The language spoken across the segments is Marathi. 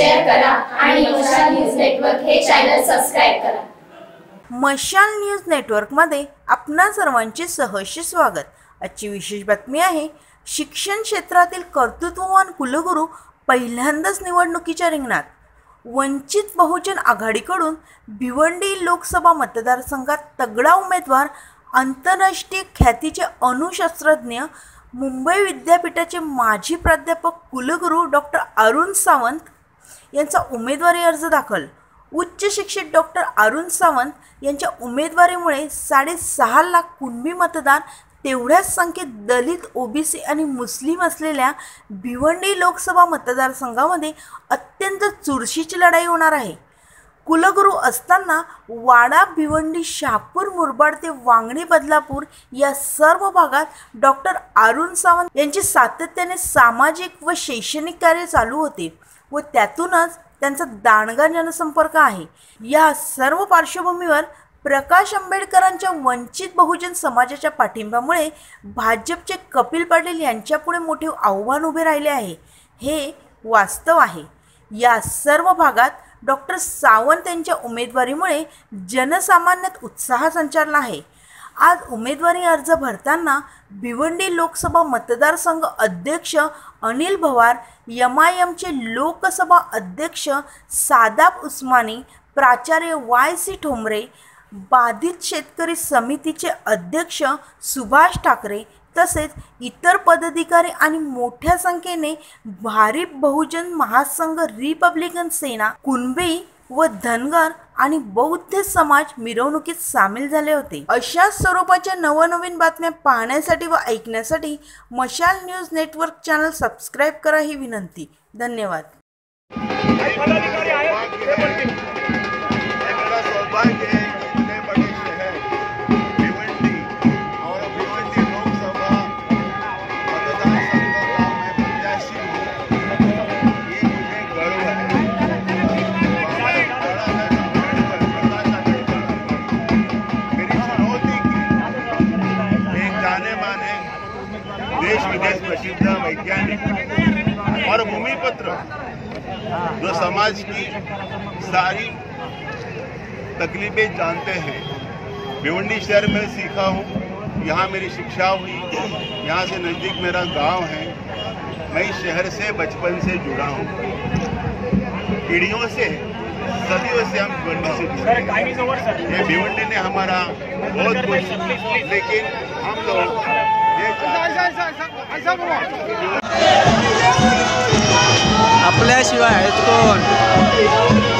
शेअर करा आणि मशाल न्यूज नेटवर्क हे चॅनल सबस्क्राईब करा. मशाल न्यूज नेटवर्कमध्ये आपणा सर्वांचे सहर्ष स्वागत. आजची विशेष बातमी आहे शिक्षण क्षेत्रातील कर्तृत्ववान कुलगुरू पहिल्यांदाच निवडणुकीच्या रिंगणात. वंचित बहुजन आघाडीकडून भिवंडी लोकसभा मतदारसंघात तगडा उमेदवार आंतरराष्ट्रीय ख्यातीचे अणुशास्त्रज्ञ मुंबई विद्यापीठाचे माजी प्राध्यापक कुलगुरू डॉक्टर अरुण सावंत यांचा उमेदवारी अर्ज दाखल. उच्च शिक्षित डॉक्टर अरुण सावंत यांच्या उमेदवारीमुळे साडेसहा लाख कुणबी मतदान तेवढ्याच संख्येत दलित ओबीसी आणि मुस्लिम असलेल्या भिवंडी लोकसभा मतदारसंघामध्ये अत्यंत चुरशीची लढाई होणार आहे. कुलगुरू असताना वाडा भिवंडी शहापूर मुरबाड ते वांगणी बदलापूर या सर्व भागात डॉक्टर अरुण सावंत यांचे सातत्याने सामाजिक व शैक्षणिक कार्य चालू होते. व त्यातूनच त्यांचा दांडगा जनसंपर्क आहे. या सर्व पार्श्वभूमीवर प्रकाश आंबेडकरांच्या वंचित बहुजन समाजाच्या पाठिंब्यामुळे भाजपचे कपिल पाटील यांच्यापुढे मोठे आव्हान उभे राहिले आहे. हे वास्तव आहे. या सर्व भागात डॉक्टर सावंत यांच्या उमेदवारीमुळे जनसामान्यात उत्साह संचारला आहे. आज उमेदवारी अर्ज भरताना भिवंडी लोकसभा मतदारसंघ अध्यक्ष अनिल भवार यमायमचे लोकसभा अध्यक्ष सादाब उस्मानी प्राचार्य वाय सी ठोंबरे बाधित शेतकरी समितीचे अध्यक्ष सुभाष ठाकरे तसेच इतर पदाधिकारी आणि मोठ्या संख्येने भारिप बहुजन महासंघ रिपब्लिकन सेना कुणबी व धनगर आणि बौद्ध समाज मिरवणुकीत सामील झाले होते. अशा स्वरूपाच्या नवनवीन बातम्या पाहण्यासाठी व ऐकण्यासाठी मशाल न्यूज नेटवर्क चॅनल सबस्क्राईब करा ही विनंती. धन्यवाद. और भूमिपत्र जो समाज की सारी तकलीफें जानते हैं। भिवंडी शहर में सीखा हूँ। यहाँ मेरी शिक्षा हुई। यहाँ से नज़दीक मेरा गाँव है। मैं इस शहर से बचपन से जुड़ा हूँ। पीढ़ियों से, सदियों से हम भिवंडी से जुड़े ये भिवंडी ने हमारा बहुत कुछ, लेकिन हम लोग ये कोण?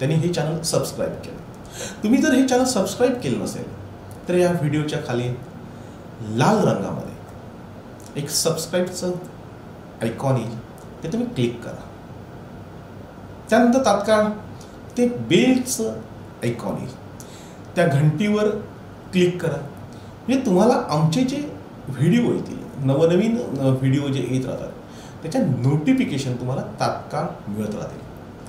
त्यांनी हे चॅनल सबस्क्राईब केलं. तुम्ही जर हे चॅनल सबस्क्राईब केलं नसेल तर या व्हिडिओच्या खाली लाल रंगामध्ये एक सबस्क्राईबचं आयकॉन येईल ते तुम्ही क्लिक करा. त्यानंतर तात्काळ ते बेलचं आयकॉन येईल. त्या घंटीवर क्लिक करा. म्हणजे तुम्हाला आमचे जे व्हिडिओ येतील नवनवीन व्हिडिओ जे येत राहतात त्याच्या नोटिफिकेशन तुम्हाला तात्काळ मिळत राहतील.